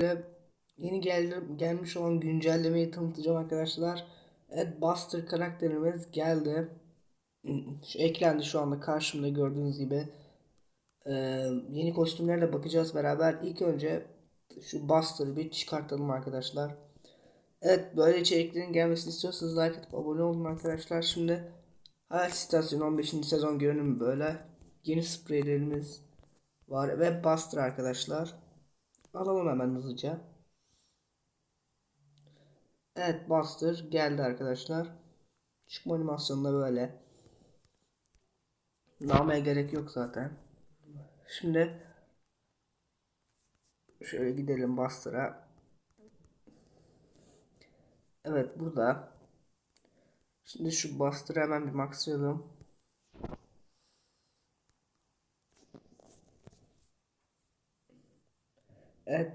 Ve yeni gel gelmiş olan güncellemeyi tanıtacağım arkadaşlar. Evet Buster karakterimiz geldi. Şu eklendi şu anda karşımda gördüğünüz gibi. Ee, yeni kostümlere de bakacağız beraber. İlk önce şu Buster'ı bir çıkartalım arkadaşlar. Evet böyle içeriklerin gelmesini istiyorsanız like atıp abone olun arkadaşlar. Şimdi Hayal İstasyon 15. sezon görünümü böyle. Yeni spreylerimiz var ve Buster arkadaşlar. Alalım hemen hızlıca. Evet Buster geldi arkadaşlar. Çıkma animasyonunda böyle. Namaya gerek yok zaten. Şimdi şöyle gidelim Buster'a. Evet burada. Şimdi şu Buster'ı hemen bir maxlayalım.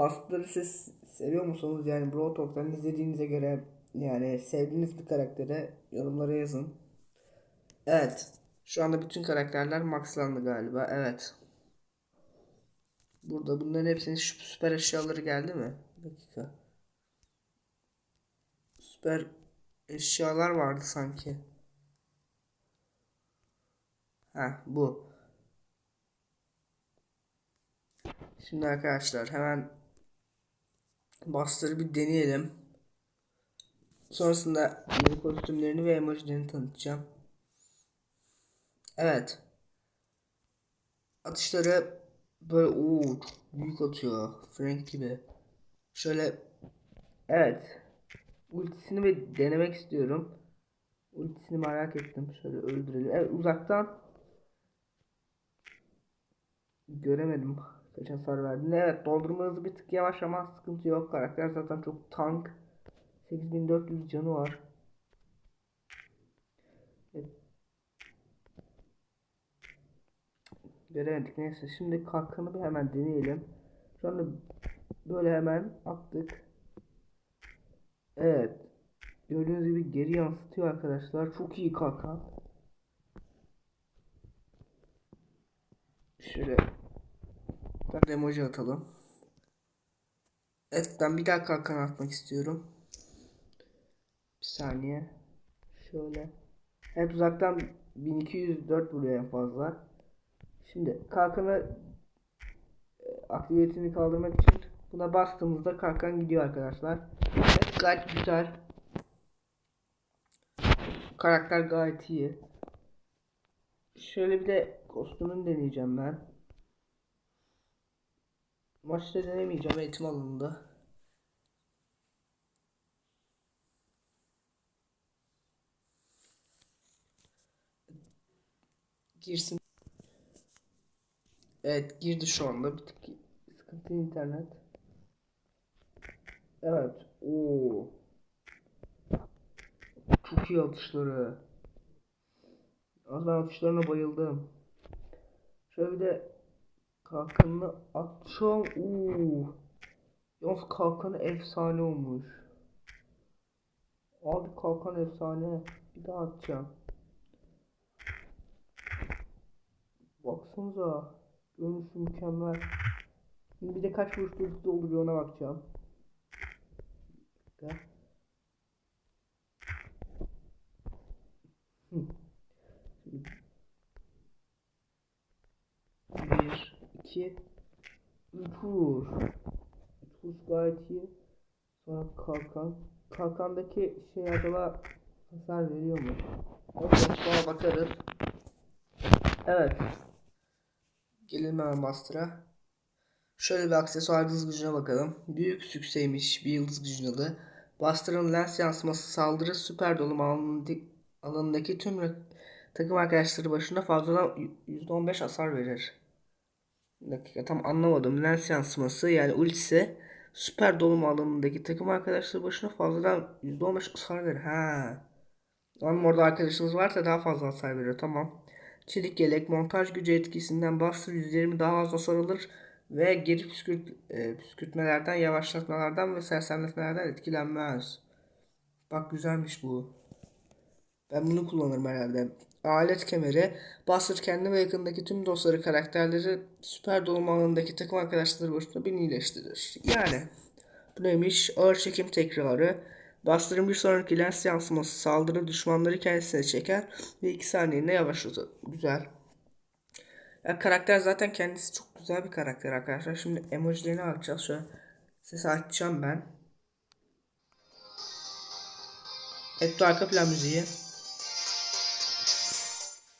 Buster'ı siz seviyor musunuz? Yani Bro Talk'tan izlediğinize göre yani sevdiğiniz bir karaktere yorumlara yazın. Evet. Şu anda bütün karakterler maxlandı galiba. Evet. Burada bunların hepsinin süper eşyaları geldi mi? Bir dakika. Süper eşyalar vardı sanki. Ha bu. Şimdi arkadaşlar hemen Buster'ı bir deneyelim. Sonrasında yeni kostümlerini ve emojilerini tanıtacağım. Evet. Atışları böyle uuu büyük atıyor. Frank gibi. Şöyle evet. Ultisini bir denemek istiyorum. Ultisini merak ettim. Şöyle öldürelim. Evet uzaktan göremedim kaç hasar verdi. Evet doldurma hızı bir tık yavaş ama sıkıntı yok. Karakter zaten çok tank. 8400 canı var. Evet. Göremedik neyse şimdi kalkanı bir hemen deneyelim. Şu anda böyle hemen attık. Evet. Gördüğünüz gibi geri yansıtıyor arkadaşlar. Çok iyi kalkan. Şöyle ben emoji atalım. Evet ben bir daha kalkan atmak istiyorum. Bir saniye. Şöyle. Evet uzaktan 1204 vuruyor en fazla. Şimdi kalkanı e, aktivitesini kaldırmak için buna bastığımızda kalkan gidiyor arkadaşlar. Evet, gayet güzel. Karakter gayet iyi. Şöyle bir de kostümünü deneyeceğim ben. Maçta denemeyeceğim eğitim alanında. Girsin. Evet girdi şu anda. Bir tık sıkıntı internet. Evet. Oo. Çok iyi atışları. Az ben atışlarına bayıldım. Şöyle bir de kalkanını atacağım. Oo. Yalnız kalkanı efsane olmuş. Abi kalkan efsane. Bir daha atacağım. Baksanıza. Görünüşü mükemmel. Şimdi bir de kaç vuruş hızlı oluyor ona bakacağım. Gel. Bir, iki, üç vur. Üç vuruş gayet iyi. Sonra kalkan. Kalkandaki şey acaba hasar veriyor mu? Evet, sonra bakarız. Evet. Gelin hemen Master'a. Şöyle bir aksesuar hız gücüne bakalım. Büyük sükseymiş bir yıldız gücün adı. Buster'ın lens yansıması saldırı süper dolum alanındaki tüm takım arkadaşları başına fazladan %15 hasar verir. Bir dakika tam anlamadım. Lens yansıması yani ultisi süper dolum alanındaki takım arkadaşları başına fazladan %15 hasar verir. Ha. Ama orada arkadaşınız varsa daha fazla hasar veriyor. Tamam. Çelik yelek montaj gücü etkisinden Buster 120 daha fazla sarılır ve geri püskürt, e, püskürtmelerden, yavaşlatmalardan ve sersemletmelerden etkilenmez. Bak güzelmiş bu. Ben bunu kullanırım herhalde. Alet kemeri, Buster kendi ve yakındaki tüm dostları, karakterleri, süper dolum alanındaki takım arkadaşları başında beni iyileştirir. Yani bu neymiş? Ağır çekim tekrarı. Buster'ın bir sonraki lens yansıması saldırı düşmanları kendisine çeker ve 2 saniyede yavaşlatır. Güzel. Ya karakter zaten kendisi çok güzel bir karakter arkadaşlar. Şimdi emojilerini açacağız. Şöyle sesi açacağım ben. Bu arka plan müziği.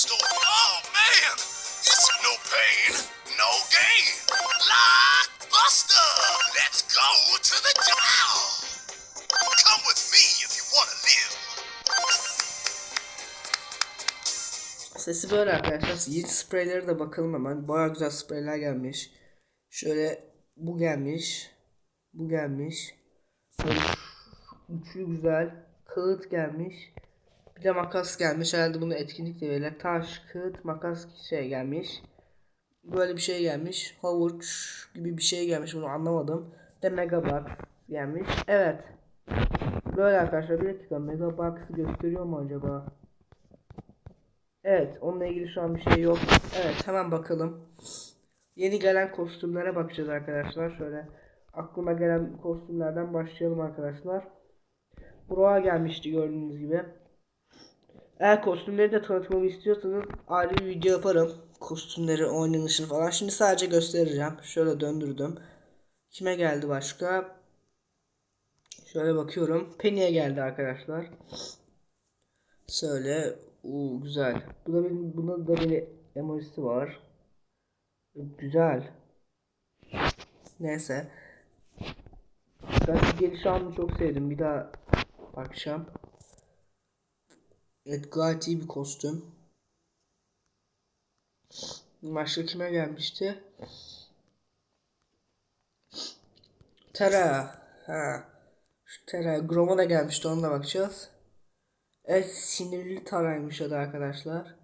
story. Oh man, it's no pain, no gain. Blockbuster! Let's go to the town. Come with me if you want to live. Sesi böyle arkadaşlar. Yeni spreyleri de bakalım hemen. Baya güzel spreyler gelmiş. Şöyle bu gelmiş. Bu gelmiş. Üçlü güzel. Kağıt gelmiş. Bir de makas gelmiş. Herhalde bunu etkinlikle böyle taş, kağıt, makas şey gelmiş. Böyle bir şey gelmiş. Havuç gibi bir şey gelmiş. Bunu anlamadım. Bir De Megabox gelmiş. Evet. Böyle arkadaşlar. Bir dakika. Megabox'ı gösteriyor mu acaba? Evet, onunla ilgili şu an bir şey yok. Evet, hemen bakalım. Yeni gelen kostümlere bakacağız arkadaşlar. Şöyle aklıma gelen kostümlerden başlayalım arkadaşlar. Bro'a gelmişti gördüğünüz gibi. Eğer kostümleri de tanıtmamı istiyorsanız ayrı bir video yaparım. Kostümleri, oynanışını falan. Şimdi sadece göstereceğim. Şöyle döndürdüm. Kime geldi başka? Şöyle bakıyorum. Penny'e geldi arkadaşlar. Söyle. Uuu güzel. Bu da benim, bunda da bir emojisi var. Güzel. Neyse. Ben geliş çok sevdim. Bir daha bakacağım. Evet gayet iyi bir kostüm. Başka kime gelmişti? Tara. Ha. Şu Tara. Grom'a da gelmişti. Onunla bakacağız. Evet sinirli taraymış o da arkadaşlar.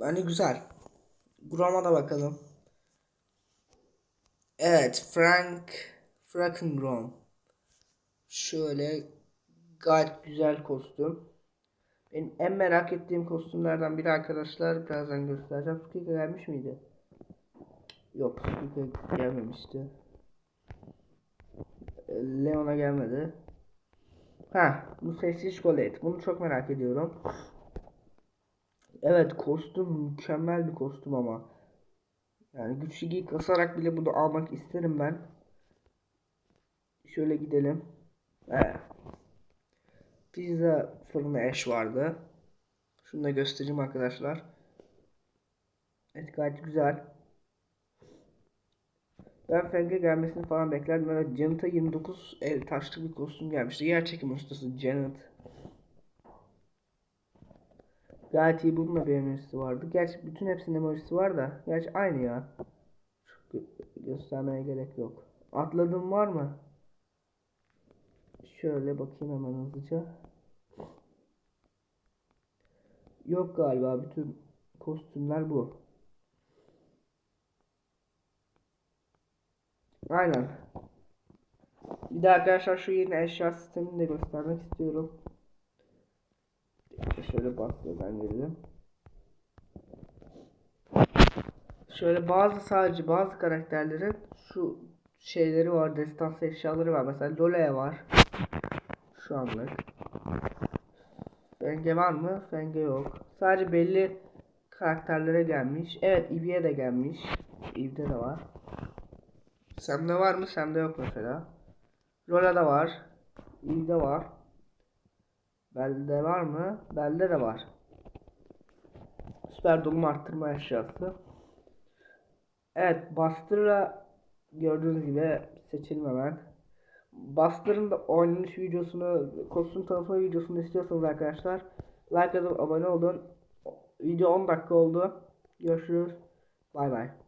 Hani güzel. Grom'a da bakalım. Evet Frank Frankengrom. Şöyle gayet güzel kostüm. Benim en merak ettiğim kostümlerden biri arkadaşlar. Birazdan göstereceğim. Skika gelmiş miydi? Yok Skika gelmemişti. Leon'a gelmedi. Ha, bu sessiz kolet. Bunu çok merak ediyorum. Evet, kostüm mükemmel bir kostüm ama. Yani güçlü giy kasarak bile bunu almak isterim ben. Şöyle gidelim. Evet. Pizza fırını eş vardı. Şunu da göstereyim arkadaşlar. Evet gayet güzel. Ben Feng'e gelmesini falan beklerdim. Evet Janet'a 29 el taşlı bir kostüm gelmişti. Yer çekim ustası Janet. Gayet iyi bunun da bir emojisi vardı. Gerçi bütün hepsinin emojisi var da. Gerçi aynı ya. Çok gö göstermeye gerek yok. Atladım var mı? Şöyle bakayım hemen hızlıca. Yok galiba bütün kostümler bu. Aynen. Bir de arkadaşlar şu yeni eşya sistemini de göstermek istiyorum. Şöyle bastırdan gelelim. Şöyle bazı sadece bazı karakterlerin şu şeyleri var, destansı eşyaları var. Mesela Lola'ya var. Şu anlık. Fenge var mı? Fenge yok. Sadece belli karakterlere gelmiş. Evet, Eevee'ye de gelmiş. Eevee'de de var. Sende var mı? Sende yok mesela. Lola'da var. Eevee'de var. Belde var mı? Belde de var. Süper dolum arttırma eşyası. Evet, Buster'la gördüğünüz gibi seçilmemen. Bastırın da oynanış videosunu, kostüm tanıtma videosunu istiyorsanız arkadaşlar like atıp abone olun. Video 10 dakika oldu. Görüşürüz. Bay bay.